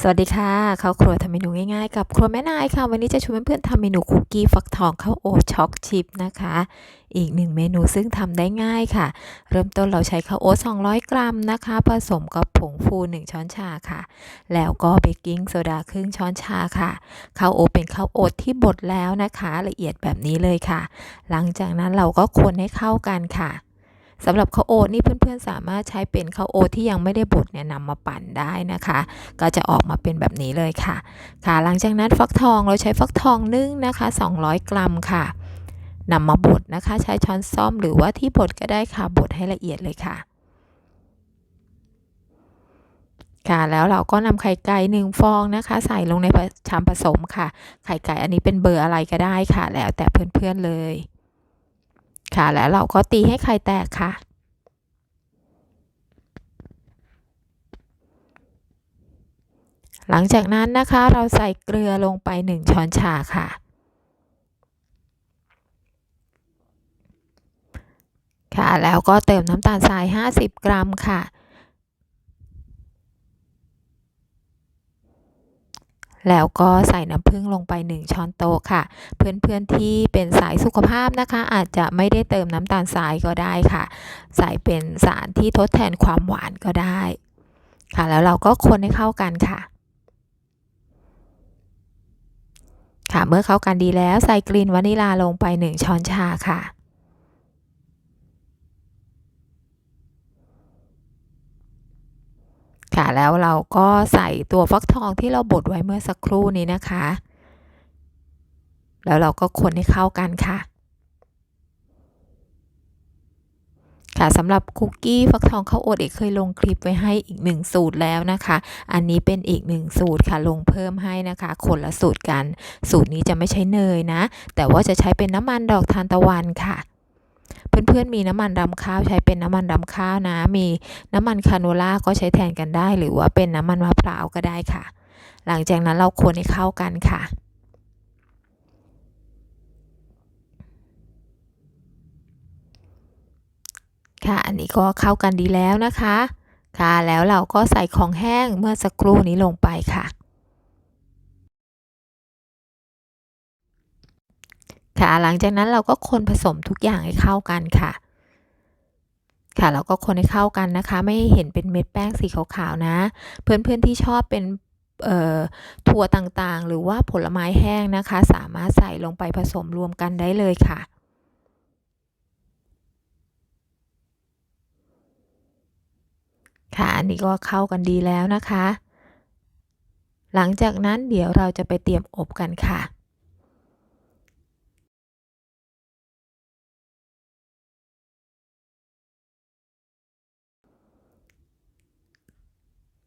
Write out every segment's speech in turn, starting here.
สวัสดีค่ะเข้าครัวทำเมนูง่ายๆ กับครัวแม่นายค่ะ วันนี้จะชวนเพื่อนๆทำเมนูคุกกี้ฟักทองข้าวโอ๊ตช็อกชิพนะคะ อีกหนึ่งเมนูซึ่งทำได้ง่ายค่ะ เริ่มต้นเราใช้ข้าวโอ๊ต200 กรัมนะคะ ผสมกับผงฟู 1 ช้อนชาค่ะ แล้วก็เบกกิ้งโซดาครึ่งช้อนชาค่ะข้าวโอ๊ตเป็นข้าวโอ๊ตที่บดแล้วนะคะ ละเอียดแบบนี้เลยค่ะ หลังจากนั้นเราก็คนให้เข้ากันค่ะ สำหรับข้าวโอ๊ตนี่เพื่อนๆ สามารถใช้เป็นข้าวโอ๊ตที่ยังไม่ได้บดเนี่ยนำมาปั่นได้นะคะ ก็จะออกมาเป็นแบบนี้เลยค่ะ ค่ะ หลังจากนั้นฟักทองเราใช้ฟักทองนึ่งนะคะ 200 กรัมค่ะนำมาบดนะคะ ใช้ช้อนซ่อมหรือว่าที่บดก็ได้ค่ะบดให้ละเอียดเลยค่ะค่ะแล้วเราก็นำไข่ไก่หนึ่งฟองนะคะ ใส่ลงในชามผสมค่ะ ไข่ไก่อันนี้เป็นเบอร์อะไรก็ได้ค่ะ แล้วแต่เพื่อนๆเลย ค่ะ และเราก็ตีให้ไข่แตกค่ะ หลังจากนั้นนะคะเราใส่เกลือลงไป 1 ช้อนชาค่ะ ค่ะแล้วก็เติมน้ำตาลทราย 50 กรัมค่ะ แล้วก็ใส่น้ำผึ้งลงไป 1 ช้อนโต๊ะค่ะ เพื่อนๆที่เป็นสายสุขภาพนะคะ อาจจะไม่ได้เติมน้ำตาลทรายก็ได้ค่ะ ใส่เป็นสารที่ทดแทนความหวานก็ได้ ค่ะ แล้วเราก็คนให้เข้ากันค่ะ ค่ะเมื่อเข้ากันดีแล้วใส่กลิ่นวานิลาลงไป 1 ช้อนชาค่ะ ค่ะแล้วเราก็ใส่ตัวฟักทองที่เราบดไว้เมื่อสักครู่นี้นะคะ แล้วเราก็คนให้เข้ากันค่ะ ค่ะสำหรับคุกกี้ฟักทองข้าวโอ๊ตเอกเคยลงคลิปไว้ให้อีกหนึ่งสูตรแล้วนะคะ อันนี้เป็นอีกหนึ่งสูตรค่ะลงเพิ่มให้นะคะ คนละสูตรกัน สูตรนี้จะไม่ใช้เนยนะ แต่ว่าจะใช้เป็นน้ำมันดอกทานตะวันค่ะ เพื่อนๆมีน้ำมันรำข้าวใช้เป็นน้ำมันรำข้าวนะ มีน้ำมันคาโนล่าก็ใช้แทนกันได้ หรือว่าเป็นน้ำมันมะพร้าวก็ได้ค่ะ หลังจากนั้นเราคนให้เข้ากันค่ะค่ะอันนี้ก็เข้ากันดีแล้วนะคะ ค่ะ แล้วเราก็ใส่ของแห้งเมื่อสักครู่นี้ลงไปค่ะ ค่ะ หลังจากนั้นเราก็คนผสมทุกอย่างให้เข้ากันค่ะ ค่ะเราก็คนให้เข้ากันนะคะ ไม่เห็นเป็นเม็ดแป้งสีขาวๆนะ เพื่อนๆที่ชอบเป็นถั่วต่างๆ หรือว่าผลไม้แห้งนะคะ สามารถใส่ลงไปผสมรวมกันได้เลยค่ะค่ะอันนี้ก็เข้ากันดีแล้วนะคะ หลังจากนั้นเดี๋ยวเราจะไปเตรียมอบกันค่ะ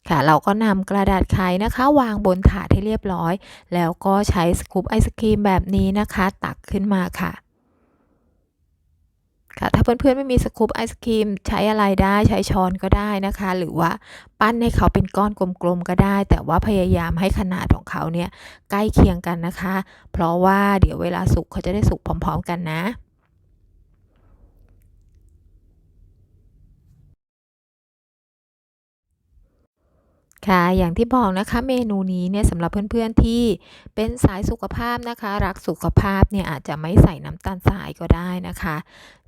ค่ะ เราก็นำกระดาษไขนะคะ วางบนถาดให้เรียบร้อย แล้วก็ใช้สกูปไอศครีมแบบนี้นะคะ ตักขึ้นมาค่ะค่ะถ้าเพื่อนๆไม่มีสกูปไอศครีมใช้อะไรได้ใช้ช้อนก็ได้นะคะ หรือว่าปั้นให้เขาเป็นก้อนกลมๆก็ได้ แต่ว่าพยายามให้ขนาดของเขาเนี่ยใกล้เคียงกันนะคะ เพราะว่าเดี๋ยวเวลาสุกเขาจะได้สุกพร้อม ๆ กันนะ ค่ะ อย่างที่บอกนะคะ เมนูนี้เนี่ยสำหรับเพื่อนๆที่เป็นสายสุขภาพนะคะ รักสุขภาพเนี่ยอาจจะไม่ใส่น้ำตาลทรายก็ได้นะคะ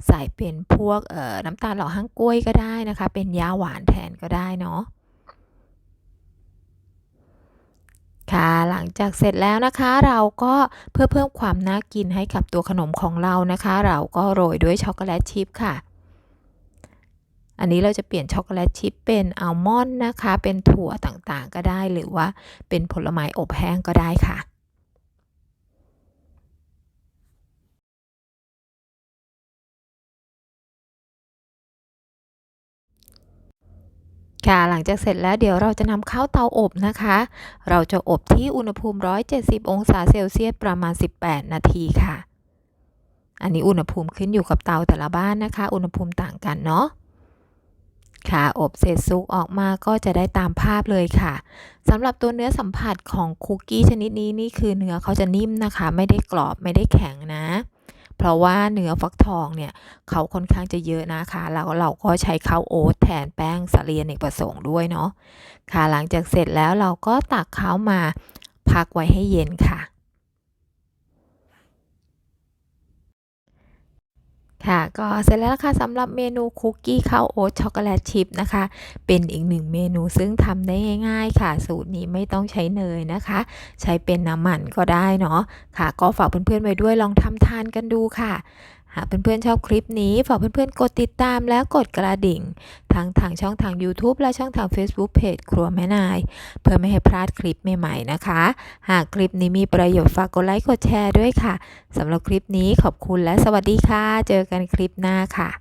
ใส่เป็นพวกน้ำตาลหล่อหั่งกล้วยก็ได้นะคะ เป็นยาหวานแทนก็ได้เนาะค่ะหลังจากเสร็จแล้วนะคะเราก็เพื่อเพิ่มความน่ากินให้กับตัวขนมของเรานะคะ เราก็โรยด้วยช็อกโกแลตชิพค่ะ อันนี้เราจะเปลี่ยนช็อกโกแลตชิพเป็นอัลมอนด์นะคะ เป็นถั่วต่างๆ ก็ได้หรือว่าเป็นผลไม้อบแห้งก็ได้ค่ะค่ะหลังจากเสร็จแล้วเดี๋ยวเราจะนำเข้าเตาอบนะคะ เราจะอบที่อุณหภูมิ 170 องศาเซลเซียสประมาณ 18 นาทีค่ะ อันนี้อุณหภูมิขึ้นอยู่กับเตาแต่ละบ้านนะคะ อุณหภูมิต่างกันเนาะ ค่ะอบเสร็จสุกออกมาก็จะได้ตามภาพเลยค่ะสำหรับตัวเนื้อสัมผัสของคุกกี้ชนิดนี้นี่คือเนื้อเขาจะนิ่มนะคะ ไม่ได้กรอบไม่ได้แข็งนะ เพราะว่าเนื้อฟักทองเนี่ยเขาค่อนข้างจะเยอะนะคะแล้วเราก็ใช้ข้าวโอ๊ตแทนแป้งสาลีอเนกประสงค์ด้วยเนาะค่ะหลังจากเสร็จแล้วเราก็ตักเขามาพักไว้ให้เย็นค่ะ ค่ะก็เสร็จแล้วค่ะสำหรับเมนูคุกกี้ข้าวโอ๊ตช็อกโกแลตชิพนะคะ เป็นอีกหนึ่งเมนูซึ่งทำได้ง่าย ๆ ค่ะ สูตรนี้ไม่ต้องใช้เนยนะคะ ใช้เป็นน้ำมันก็ได้เนาะค่ะ ก็ฝากเพื่อนๆไว้ด้วยลองทำทานกันดูค่ะ หากเพื่อนๆชอบคลิปนี้ ฝากเพื่อนๆกดติดตามและกดกระดิ่ง ทั้งทางช่องทาง YouTube และช่องทาง Facebook Page ครัวแม่นาย เพื่อไม่ให้พลาดคลิปใหม่ๆนะคะ หากคลิปนี้มีประโยชน์ฝากกดไลค์กดแชร์ด้วยค่ะสำหรับคลิปนี้ขอบคุณและสวัสดีค่ะ เจอกันคลิปหน้าค่ะ